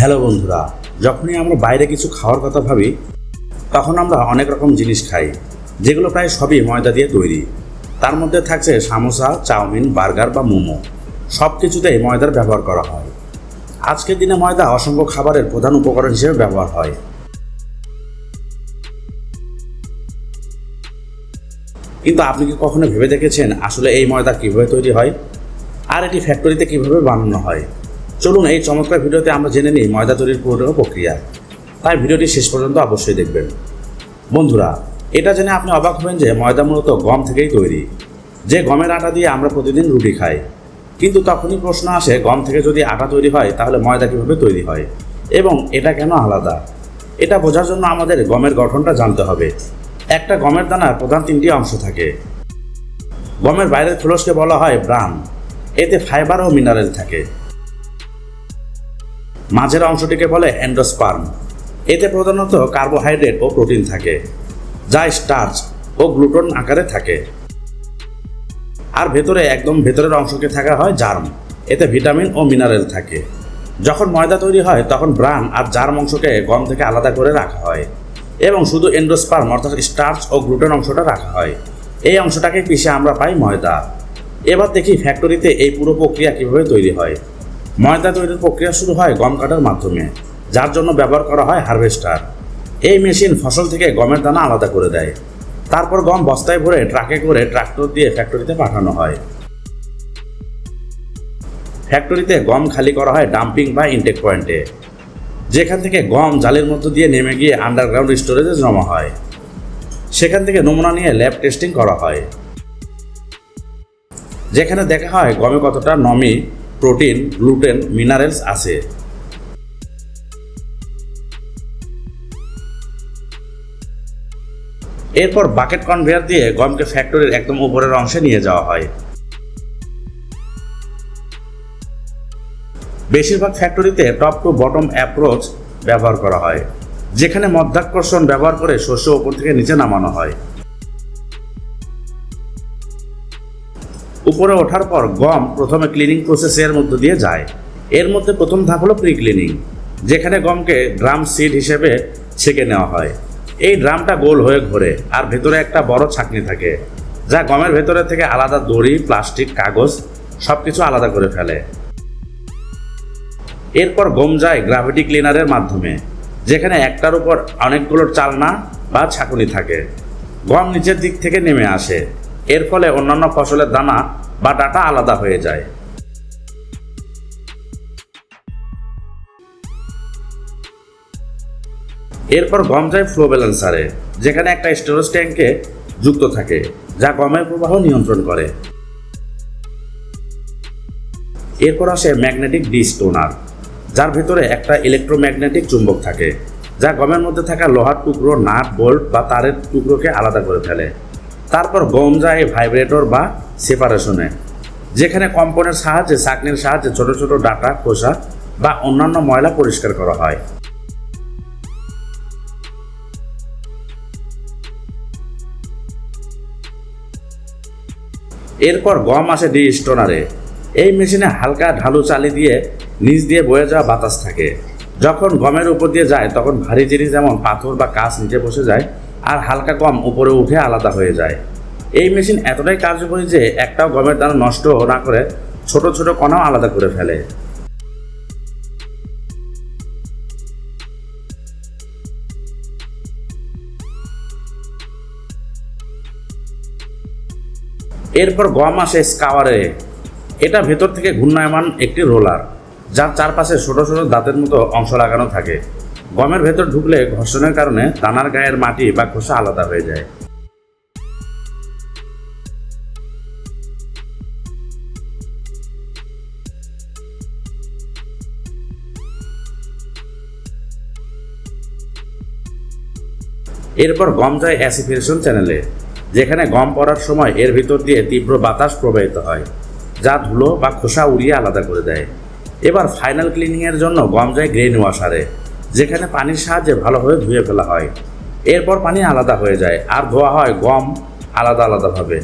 Hello বন্ধুরা, যখনই আমরা বাইরে কিছু খাওয়ার কথা ভাবি, তখন আমরা অনেক রকম জিনিস খাই, যেগুলো প্রায় সবই ময়দা দিয়ে তৈরি। তার মধ্যে থাকছে সামোসা, চাউমিন, বার্গার বা মোমো সব কিছুতেই ময়দার ব্যবহার করা হয়। আজকের দিনে ময়দা অসংখ্য খাবারের প্রধান উপকরণ হিসেবে ব্যবহার হয়। কিন্তু আপনি কি কখনো ভেবে দেখেছেন আসলে এই ময়দা কীভাবে তৈরি হয়? আর এটি ফ্যাক্টরিতে কীভাবে বানানো হয়? চলুন এই চমৎকার ভিডিওতে আমরা জেনে নিই ময়দা তৈরির পুরো প্রক্রিয়া। তাই ভিডিওটি শেষ পর্যন্ত অবশ্যই দেখবেন। বন্ধুরা, এটা জেনে আপনি অবাক হবেন যে ময়দা মূলত গম থেকেই তৈরি। যে গমের আটা দিয়ে আমরা প্রতিদিন রুটি খাই। কিন্তু তখনই প্রশ্ন আসে, গম থেকে যদি আটা তৈরি হয়, তাহলে ময়দা কীভাবে তৈরি হয়? এবং এটা কেন আলাদা? এটা বোঝার জন্য আমাদের গমের গঠনটা জানতে হবে। একটা গমের দানার প্রধান তিনটি অংশ থাকে। গমের বাইরের খোলসকে বলা হয় ব্রাম এতে ফাইবার ও মিনারেল থাকে। মাঝের অংশটিকে বলে অ্যান্ডোস্পার্ম এতে প্রধানত কার্বোহাইড্রেট ও প্রোটিন থাকে, যা স্টার্চ ও গ্লুটন আকারে থাকে। আর ভেতরে, একদম ভেতরের অংশকে থাকা হয় জার্ম। এতে ভিটামিন ও মিনারেল থাকে। যখন ময়দা তৈরি হয়, তখন ব্রান আর জার্ম অংশকে গম থেকে আলাদা করে রাখা হয়। এবং শুধু এন্ডোস্পার্ম, অর্থাৎ স্টার্চ ও গ্লুটেন অংশটা রাখা হয়। এই অংশটাকে পিষে আমরা পাই ময়দা। এবার দেখি ফ্যাক্টরিতে এই পুরো প্রক্রিয়া কীভাবে তৈরি হয়। ময়দা তৈরির প্রক্রিয়া শুরু হয় গম কাটার মাধ্যমে, যার জন্য ব্যবহার করা হয় হারভেস্টার। এই মেশিন ফসল থেকে গমের দানা আলাদা করে দেয়। তারপর গম বস্তায় ভরে ট্রাকে করে ট্রাক্টর দিয়ে ফ্যাক্টরিতে পাঠানো হয়। ফ্যাক্টরিতে গম খালি করা হয় ডাম্পিং বা ইনটেক পয়েন্টে। যেখান থেকে গম জালের মধ্য দিয়ে নেমে গিয়ে আন্ডারগ্রাউন্ড স্টোরেজে জমা হয়। সেখান থেকে নমুনা নিয়ে ল্যাব টেস্টিং করা হয়। যেখানে দেখা হয় গমে কতটা নমি প্রোটিন, গ্লুটেন, মিনারেলস আছে। এরপর বাকেট কনভেয়ার দিয়ে গমকে ফ্যাক্টরির একদম উপরের অংশে নিয়ে যাওয়া হয়। বেশিরভাগ ফ্যাক্টরিতে টপ টু বটম অ্যাপ্রোচ ব্যবহার করা হয়, যেখানে মধ্যাকর্ষণ ব্যবহার করে শস্য উপর থেকে নিচে নামানো হয়। উপরে ওঠার পর গম প্রথমে ক্লিনিং প্রসেসের মধ্য দিয়ে যায়। এর মধ্যে প্রথম ধাপ হলো প্রি ক্লিনিং যেখানে গমকে ড্রাম সিড হিসেবে ছেঁকে নেওয়া হয়। এই ড্রামটা গোল হয়ে ঘোরে আর ভেতরে একটা বড় ছাকনি থাকে, যা গমের ভেতরে থেকে আলাদা দড়ি, প্লাস্টিক, কাগজ সব কিছু আলাদা করে ফেলে। এরপর গম যায় গ্রাভিটি ক্লিনারের মাধ্যমে, যেখানে একটার উপর অনেকগুলো চালনা বা ছাকুনি থাকে। গম নিচের দিক থেকে নেমে আসে। এর ফলে অন্যান্য ফসলের দানা বা ডাটা আলাদা হয়ে যায়। এরপর গম যায় ফ্লো ব্যালেন্সারে যেখানে একটা স্টোরেজ ট্যাঙ্কে যুক্ত থাকে, যা গমের প্রবাহ নিয়ন্ত্রণ করে। এরপর আসে ম্যাগনেটিক ডিস্টোনার, যার ভিতরে একটা ইলেকট্রোম্যাগনেটিক চুম্বক থাকে, যা গমের মধ্যে থাকা লোহার টুকরো, নাট, বোল্ট বা তারের টুকরোকে আলাদা করে ফেলে। তারপর গম যায় ভাইব্রেটর বা সেপারেশনে, যেখানে কম্পনের সাহায্যে, চাকনির সাহায্যে ছোট ছোট ডাটা, খোসা বা অন্যান্য ময়লা পরিষ্কার করা হয়। এরপর গম আসে ডি স্টোনারে এই মেশিনে হালকা ঢালু চালি দিয়ে, নিচ দিয়ে বয়ে যাওয়া বাতাস থাকে। যখন গমের উপর দিয়ে যায়, তখন ভারী জিনিস যেমন পাথর বা কাঁচ নিচে বসে যায় আর হালকা গম উপরে উঠে আলাদা হয়ে যায়। এই মেশিন এতটাই কার্যকরী যে একটাও গমের দানা নষ্ট না করে ছোট ছোট কণাও আলাদা করে ফেলে। এরপর গম আসে স্কাওয়ারে। এটা ভেতর থেকে ঘূর্ণায়মান একটি রোলার, যার চারপাশে ছোট ছোট দাঁতের মতো অংশ লাগানো থাকে। গমের ভেতর ঢুকলে ঘর্ষণের কারণে দানার গায়ের মাটি বা খোসা আলাদা হয়ে যায়। এরপর গম যায় অ্যাসিফিকেশন চ্যানেলে, যেখানে গম পড়ার সময় এর ভিতর দিয়ে তীব্র বাতাস প্রবাহিত হয়, যা ধুলো বা খোসা উড়িয়ে আলাদা করে দেয়। এবার ফাইনাল ক্লিনিংয়ের জন্য গম যায় গ্রেন ওয়াশারে যেখানে পানির সাহায্যে ভালোভাবে ধুয়ে ফেলা হয়। এরপর পানি আলাদা হয়ে যায়, আর ধোয়া হয় গম আলাদা আলাদাভাবে।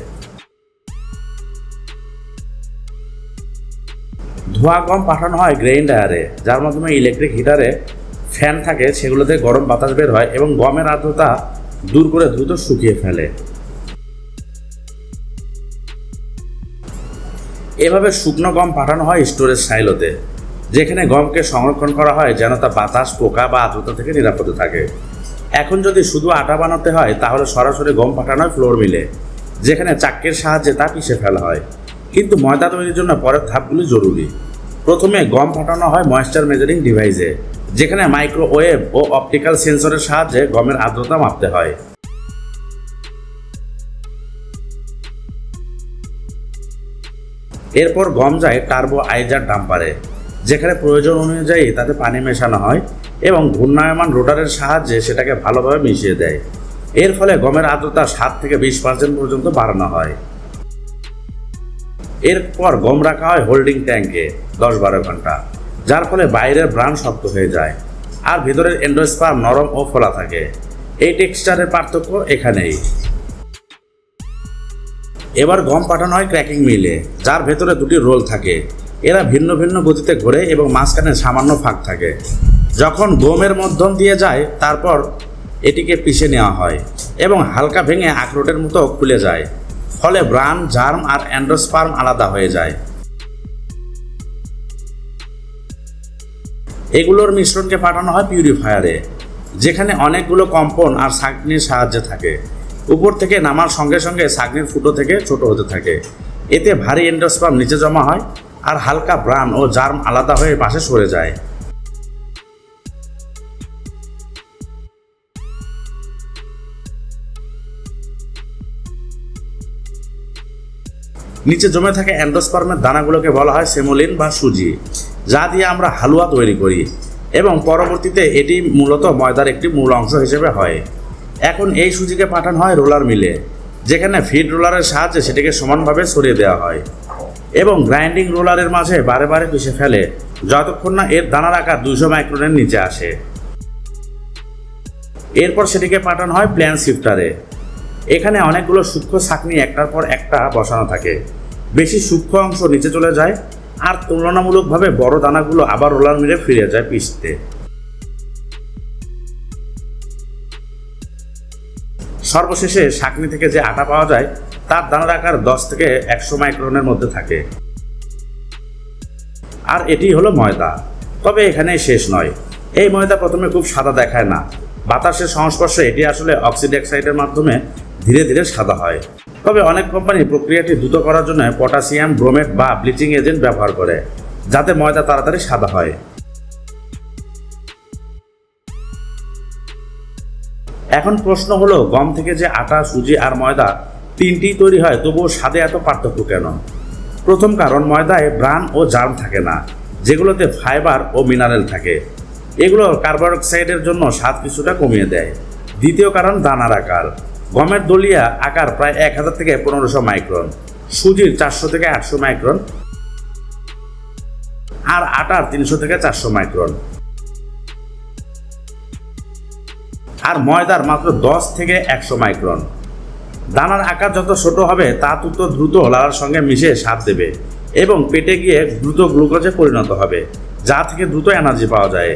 ধোয়া গম পাঠানো হয় গ্রাইন্ডারে, যার মাধ্যমে ইলেকট্রিক হিটারে ফ্যান থাকে, সেগুলোতে গরম বাতাস বের হয় এবং গমের আর্দ্রতা দূর করে দ্রুত শুকিয়ে ফেলে। এভাবে শুকনো গম পাঠানো হয় স্টোরেজ সাইলোতে। যেখানে গমকে সংরক্ষণ করা হয় যেন তা বাতাস, পোকা বা আর্দ্রতা থেকে নিরাপদে থাকে। এখন যদি শুধু আটা বানাতে হয়, তাহলে সরাসরি গম পাঠানো হয় ফ্লোর মিলে, যেখানে চাক্কের সাহায্যে তা পিষে ফেলা হয়। কিন্তু ময়দা তৈরির জন্য পরের ধাপগুলি জরুরি। প্রথমে গম ফাটানো হয় ময়েশ্চার মেজারিং ডিভাইসে যেখানে মাইক্রোওয়েভ ও অপটিক্যাল সেন্সরের সাহায্যে গমের আর্দ্রতা মাপতে হয়। এরপর গম যায় টার্বো আইজার ডাম্পারে। যেখানে প্রয়োজন অনুযায়ী তাতে পানি মেশানো হয় এবং ঘূর্ণায়মান রোটারের সাহায্যে সেটাকে ভালোভাবে মিশিয়ে দেয়। এর ফলে গমের আর্দ্রতা সাত থেকে বিশ পার্সেন্ট পর্যন্ত বাড়ানো হয়। এরপর গম রাখা হয় হোল্ডিং ট্যাঙ্কে দশ বারো ঘণ্টা, যার ফলে বাইরের ব্রাণ শক্ত হয়ে যায় আর ভেতরের এন্ডোস্পার্ম নরম ও ফোলা থাকে। এই টেক্সচারের পার্থক্য এখানেই। এবার গম পাঠানো হয় ক্র্যাকিং মিলে, যার ভেতরে দুটি রোল থাকে। এরা ভিন্ন ভিন্ন গতিতে ঘোরে এবং মাঝখানে সামান্য ফাঁক থাকে। যখন গমের মধ্যম দিয়ে যায়, তারপর এটিকে পিষে নেওয়া হয় এবং হালকা ভেঙে আখরোটের মতো খুলে যায়। ফলে ব্রান, জার্ম আর অ্যান্ডোস্পার্ম আলাদা হয়ে যায়। এগুলোর মিশ্রণকে পাঠানো হয় পিউরিফায়ারে, যেখানে অনেকগুলো কম্পন আর ছাঁকনির সাহায্যে থাকে। উপর থেকে নামার সঙ্গে সঙ্গে ছাঁকনির ফুটো থেকে ছোট হতে থাকে। এতে ভারী এন্ডোস্পার্ম নিচে জমা হয় আর হালকা ব্রান ও জার্ম আলাদা হয়ে পাশে সরে যায়। নিচে জমে থাকা অ্যান্ডোস্পার্মের দানাগুলোকে বলা হয় সেমোলিন বা সুজি, যা দিয়ে আমরা হালুয়া তৈরি করি এবং পরবর্তীতে এটি মূলত ময়দার একটি মূল অংশ হিসেবে হয়। এখন এই সুজিকে পাঠানো হয় রোলার মিলে, যেখানে ফিড রোলারের সাহায্যে সেটিকে সমানভাবে সরিয়ে দেওয়া হয়। এবং গ্রাইন্ডিং রোলারের মাঝে বারে বারে পিষে ফেলে, যতক্ষণ না এর দানার আকার দুশো মাইক্রনের নিচে আসে। এরপর সেটিকে পাঠানো হয় প্ল্যান শিফটারে। এখানে অনেকগুলো সূক্ষ্ম ছাকনি একটার পর একটা বসানো থাকে। বেশি সূক্ষ্ম অংশ নিচে চলে যায়, আর তুলনামূলকভাবে বড় দানাগুলো আবার রোলার মিলে ফিরে যায় পিষতে সর্বশেষে শাকনি থেকে যে আটা পাওয়া যায় তার দানার আকার দশ থেকে একশো মাইক্রনের মধ্যে থাকে। আর এটি হলো ময়দা। তবে এখানেই শেষ নয়। এই ময়দা প্রথমে খুব সাদা দেখায় না। বাতাসের সংস্পর্শে এটি আসলে অক্সিডাক্সাইডের মাধ্যমে ধীরে ধীরে সাদা হয়। তবে অনেক কোম্পানি প্রক্রিয়াটি দ্রুত করার জন্য পটাশিয়াম, ব্রোমেট বা ব্লিচিং এজেন্ট ব্যবহার করে, যাতে ময়দা তাড়াতাড়ি সাদা হয়। এখন প্রশ্ন হলো, গম থেকে যে আটা, সুজি আর ময়দা তিনটি তৈরি হয়, তবুও স্বাদে এত পার্থক্য কেন? প্রথম কারণ, ময়দায় ব্রান ও জার্ম থাকে না, যেগুলোতে ফাইবার ও মিনারেল থাকে। এগুলো কার্বন ডাইঅক্সাইডের জন্য স্বাদ কিছুটা কমিয়ে দেয়। দ্বিতীয় কারণ, দানার আকার। গমের দলিয়া আকার প্রায় এক হাজার থেকে পনেরোশো মাইক্রন, সুজির চারশো থেকে আটশো মাইক্রন, আর আটার তিনশো থেকে চারশো মাইক্রন। আর ময়দার মাত্র দশ থেকে একশো মাইক্রন। দানার আকার যত ছোট হবে, তা তত দ্রুত লালার সঙ্গে মিশে স্বাদ দেবে এবং পেটে গিয়ে দ্রুত গ্লুকোজে পরিণত হবে, যা থেকে দ্রুত এনার্জি পাওয়া যায়।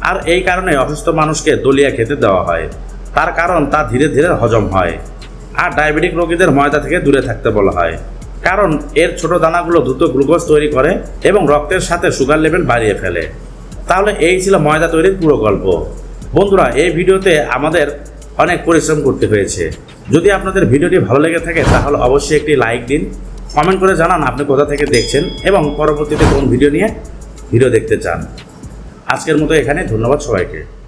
আর এই কারণে অসুস্থ মানুষকে দলিয়া খেতে দেওয়া হয়। তার কারণ তা ধীরে ধীরে হজম হয়। আর ডায়াবেটিক রোগীদের ময়দা থেকে দূরে থাকতে বলা হয়। কারণ এর ছোট দানাগুলো দ্রুত গ্লুকোজ তৈরি করে এবং রক্তের সাথে সুগার লেভেল বাড়িয়ে ফেলে। তাহলে এই ছিল ময়দা তৈরির পুরো গল্প। বন্ধুরা, এই ভিডিওতে আমাদের অনেক পরিশ্রম করতে হয়েছে। যদি আপনাদের ভিডিওটি ভালো লেগে থাকে, তাহলে অবশ্যই একটি লাইক দিন, কমেন্ট করে জানান আপনি কোথা থেকে দেখছেন এবং পরবর্তীতে কোন ভিডিও নিয়ে ভিডিও দেখতে চান। আজকের মতো এখানে, ধন্যবাদ সবাইকে।